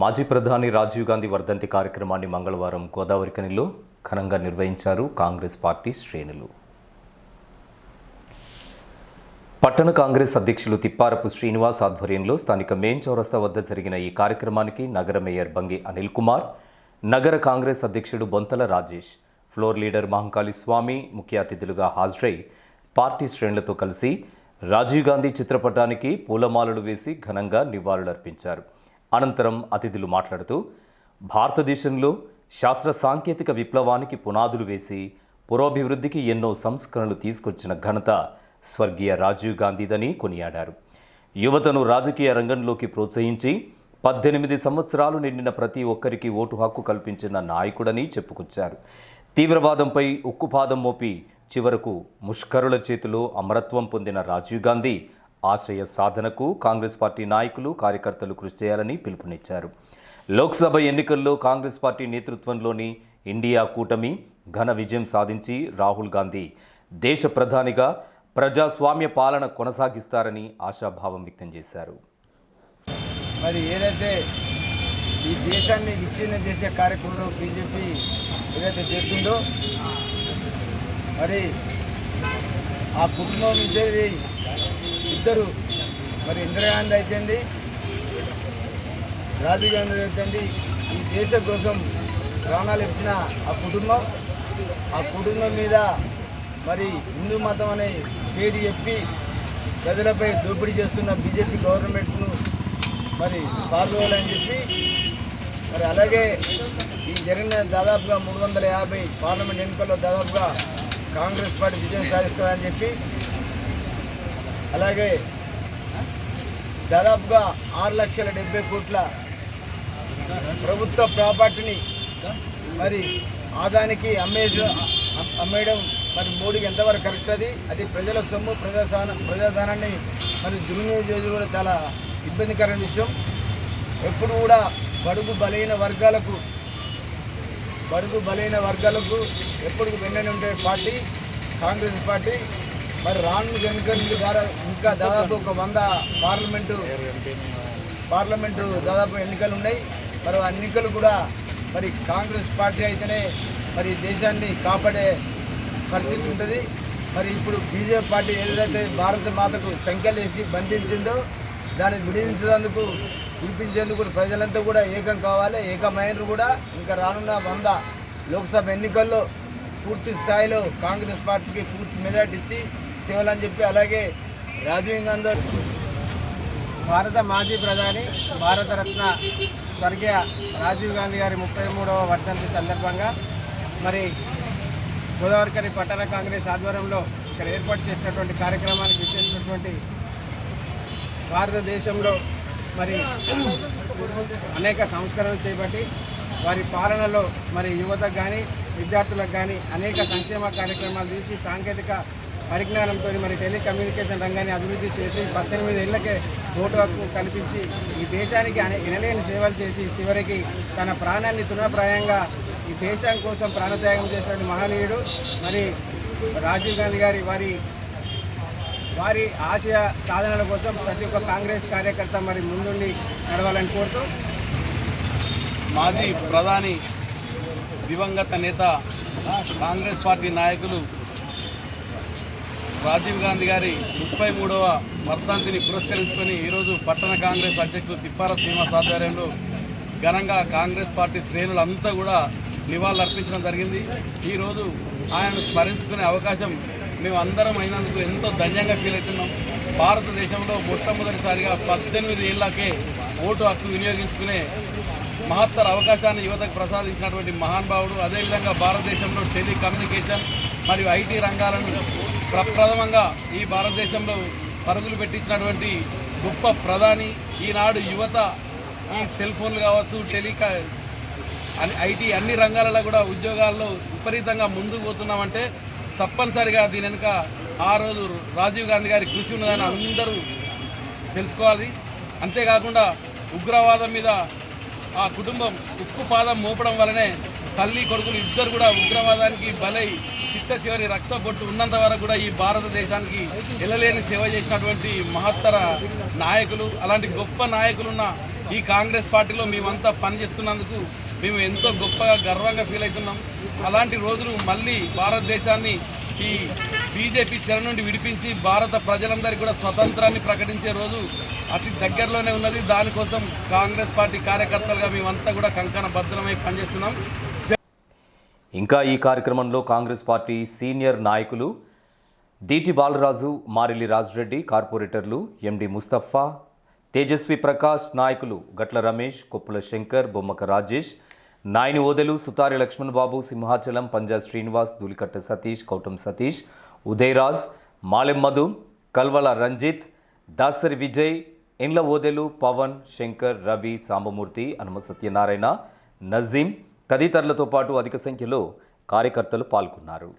మాజీ ప్రధాని రాజీవ్ గాంధీ వర్ధంతి కార్యక్రమాన్ని మంగళవారం గోదావరి కనిలో ఘనంగా నిర్వహించారు కాంగ్రెస్ పార్టీ శ్రేణులు. పట్టణ కాంగ్రెస్ అధ్యక్షులు తిప్పారపు శ్రీనివాస్ ఆధ్వర్యంలో స్థానిక మెయిన్ చౌరస్తా వద్ద జరిగిన ఈ కార్యక్రమానికి నగర మేయర్ బంగి అనిల్ కుమార్ నగర కాంగ్రెస్ అధ్యక్షుడు బొంతల రాజేష్ ఫ్లోర్ లీడర్ మహంకాళి స్వామి ముఖ్య అతిథులుగా హాజరై పార్టీ శ్రేణులతో కలిసి రాజీవ్ గాంధీ చిత్రపటానికి పూలమాలలు వేసి ఘనంగా నివాళులర్పించారు. అనంతరం అతిథులు మాట్లాడుతూ భారతదేశంలో శాస్త్ర సాంకేతిక విప్లవానికి పునాదులు వేసి పురోభివృద్ధికి ఎన్నో సంస్కరణలు తీసుకొచ్చిన ఘనత స్వర్గీయ రాజీవ్ గాంధీదని కొనియాడారు. యువతను రాజకీయ రంగంలోకి ప్రోత్సహించి పద్దెనిమిది సంవత్సరాలు నిండిన ప్రతి ఒక్కరికి ఓటు హక్కు కల్పించిన నాయకుడని చెప్పుకొచ్చారు. తీవ్రవాదంపై ఉక్కుపాదం మోపి చివరకు ముష్కరుల చేతిలో అమరత్వం పొందిన రాజీవ్ గాంధీ ఆశయ సాధనకు కాంగ్రెస్ పార్టీ నాయకులు కార్యకర్తలు కృషి చేయాలని పిలుపునిచ్చారు. లోక్సభ ఎన్నికల్లో కాంగ్రెస్ పార్టీ నేతృత్వంలోని ఇండియా కూటమి ఘన విజయం సాధించి రాహుల్ గాంధీ దేశ ప్రధానిగా ప్రజాస్వామ్య పాలన కొనసాగిస్తారని ఆశాభావం వ్యక్తం చేశారు. మరి ఏదైతే ఈ దేశాన్ని విచ్ఛిన్నం చేసే కార్యక్రమంలో బీజేపీ ఏదైతే చేస్తుందో మరి ఆ కుటుంబం నుంచి ఇద్దరు. మరి ఇందిరాగాంధీ అయితేంది? రాజీవ్ గాంధీ అయితేంది? ఈ దేశం కోసం ప్రాణాలు ఇచ్చిన ఆ కుటుంబం ఆ కుటుంబం మీద మరి హిందూ మతం అనే పేరు చెప్పి ప్రజలపై దోపిడీ చేస్తున్న బీజేపీ గవర్నమెంట్ను మరి పాల్గొవాలని చెప్పి మరి అలాగే ఈ జరిగిన దాదాపుగా మూడు వందల యాభై పార్లమెంట్ ఎన్నికల్లో దాదాపుగా కాంగ్రెస్ పార్టీ విజయం సాధిస్తుందని చెప్పి అలాగే దాదాపుగా ఆరు లక్షల డెబ్బై కోట్ల ప్రభుత్వ ప్రాపర్టీని మరి ఆదానికి అమ్మే అమ్మేయడం మరి మోడీకి ఎంతవరకు కరెక్ట్ అది? అది ప్రజల సొమ్ము ప్రజాధాన ప్రజాధానాన్ని మరి దుర్వినియోగం కూడా చాలా ఇబ్బందికరమైన విషయం. ఎప్పుడు కూడా బడుగు బలైన వర్గాలకు బడుగు బలైన వర్గాలకు ఎప్పుడు వెన్నని ఉండే పార్టీ కాంగ్రెస్ పార్టీ మరి రాను ఎన్నికల ద్వారా ఇంకా దాదాపు ఒక వంద పార్లమెంటు పార్లమెంటు దాదాపు ఎన్నికలు ఉన్నాయి. మరి ఆ ఎన్నికలు కూడా మరి కాంగ్రెస్ పార్టీ అయితేనే మరి దేశాన్ని కాపాడే పరిస్థితి ఉంటుంది. మరి ఇప్పుడు బీజేపీ పార్టీ ఏదైతే భారత మాతకు సంఖ్యలు వేసి బంధించిందో దాన్ని విడిదించేందుకు విడిపించేందుకు ప్రజలంతా కూడా ఏకం కావాలి ఏకమైనరు కూడా. ఇంకా రానున్న వంద లోక్సభ ఎన్నికల్లో పూర్తి స్థాయిలో కాంగ్రెస్ పార్టీకి పూర్తి మెజార్టీ ఇచ్చి తేవాలని చెప్పి అలాగే రాజీవ్ గాంధీ భారత మాజీ ప్రధాని భారతరత్న స్వర్గీయ రాజీవ్ గాంధీ గారి ముప్పై మూడవ వర్ధంతి సందర్భంగా మరి గోదావరికని పట్టణ కాంగ్రెస్ ఆధ్వర్యంలో ఇక్కడ ఏర్పాటు చేసినటువంటి కార్యక్రమానికి విచ్చేసినటువంటి భారతదేశంలో మరి అనేక సంస్కరణలు చేపట్టి వారి పాలనలో మరి యువతకు కానీ విద్యార్థులకు కానీ అనేక సంక్షేమ కార్యక్రమాలు తీసి సాంకేతిక పరిజ్ఞానంతో మరి టెలికమ్యూనికేషన్ రంగాన్ని అభివృద్ధి చేసి పద్దెనిమిది ఏళ్ళకే ఓటు హక్కు కల్పించి ఈ దేశానికి వినలేని ఎనలేని సేవలు చేసి చివరికి తన ప్రాణాన్ని తృణప్రాయంగా ఈ దేశం కోసం ప్రాణత్యాగం చేసిన మహనీయుడు మరి రాజీవ్ గాంధీ గారి వారి వారి ఆశయ సాధనల కోసం ప్రతి ఒక్క కాంగ్రెస్ కార్యకర్త మరి ముందుండి నడవాలని కోరుతూ మాజీ ప్రధాని దివంగత నేత కాంగ్రెస్ పార్టీ నాయకులు రాజీవ్ గాంధీ గారి ముప్పై మూడవ వర్ధంతిని పురస్కరించుకొని ఈరోజు పట్టణ కాంగ్రెస్ అధ్యక్షులు తిప్పార శ్రీనివాస్ ఆధ్వర్యంలో ఘనంగా కాంగ్రెస్ పార్టీ శ్రేణులంతా కూడా నివాళులు అర్పించడం జరిగింది. ఈరోజు ఆయనను స్మరించుకునే అవకాశం మేము అందరం అయినందుకు ఎంతో ధన్యంగా ఫీల్ అవుతున్నాం. భారతదేశంలో మొట్టమొదటిసారిగా పద్దెనిమిది ఏళ్ళకే ఓటు హక్కు వినియోగించుకునే మహత్తర అవకాశాన్ని యువతకు ప్రసాదించినటువంటి మహానుభావుడు అదేవిధంగా భారతదేశంలో టెలికమ్యూనికేషన్ మరియు ఐటీ రంగాలను ప్రప్రథమంగా ఈ భారతదేశంలో పరుగులు పెట్టించినటువంటి గొప్ప ప్రధాని ఈనాడు యువత ఈ సెల్ ఫోన్లు కావచ్చు టెలికా అని ఐటీ అన్ని రంగాలలో కూడా ఉద్యోగాల్లో విపరీతంగా ముందుకు పోతున్నామంటే తప్పనిసరిగా దీని వెనుక ఆ రోజు రాజీవ్ గాంధీ గారి కృషి ఉన్నదని అందరూ తెలుసుకోవాలి. అంతేకాకుండా ఉగ్రవాదం మీద ఆ కుటుంబం ఉక్కు పాదం మోపడం వలనే తల్లి కొడుకులు ఇద్దరు కూడా ఉగ్రవాదానికి బలై చిట్ట చివరి రక్త బొట్టు ఉన్నంత వరకు కూడా ఈ భారతదేశానికి వెళ్ళలేని సేవ చేసినటువంటి మహత్తర నాయకులు అలాంటి గొప్ప నాయకులున్న ఈ కాంగ్రెస్ పార్టీలో మేమంతా పనిచేస్తున్నందుకు మేము ఎంతో గొప్పగా గర్వంగా ఫీల్ అవుతున్నాం. అలాంటి రోజులు మళ్ళీ భారతదేశాన్ని ఈ బీజేపీ చెర నుండి విడిపించి భారత ప్రజలందరికీ కూడా స్వతంత్రాన్ని ప్రకటించే రోజు అతి దగ్గరలోనే ఉన్నది. దానికోసం కాంగ్రెస్ పార్టీ కార్యకర్తలుగా మేమంతా కూడా కంకణ భద్రమై పనిచేస్తున్నాం. ఇంకా ఈ కార్యక్రమంలో కాంగ్రెస్ పార్టీ సీనియర్ నాయకులు దీటి బాలరాజు మారిలి రాజురెడ్డి కార్పొరేటర్లు ఎండి ముస్తఫా తేజస్వి ప్రకాష్ నాయకులు గట్ల రమేష్ కొప్పుల శంకర్ బొమ్మక రాజేష్ నాయని ఓదెలు సుతారి లక్ష్మణ్ బాబు సింహాచలం పంజాబ్ శ్రీనివాస్ దూలికట్ట సతీష్ కౌటం సతీష్ ఉదయరాజ్ మాలెం మధు కల్వల రంజిత్ దాసరి విజయ్ ఇండ్ల ఓదెలు పవన్ శంకర్ రవి సాంబమూర్తి హనుమ సత్యనారాయణ నజీం తదితరులతో పాటు అధిక సంఖ్యలో కార్యకర్తలు పాల్గొన్నారు.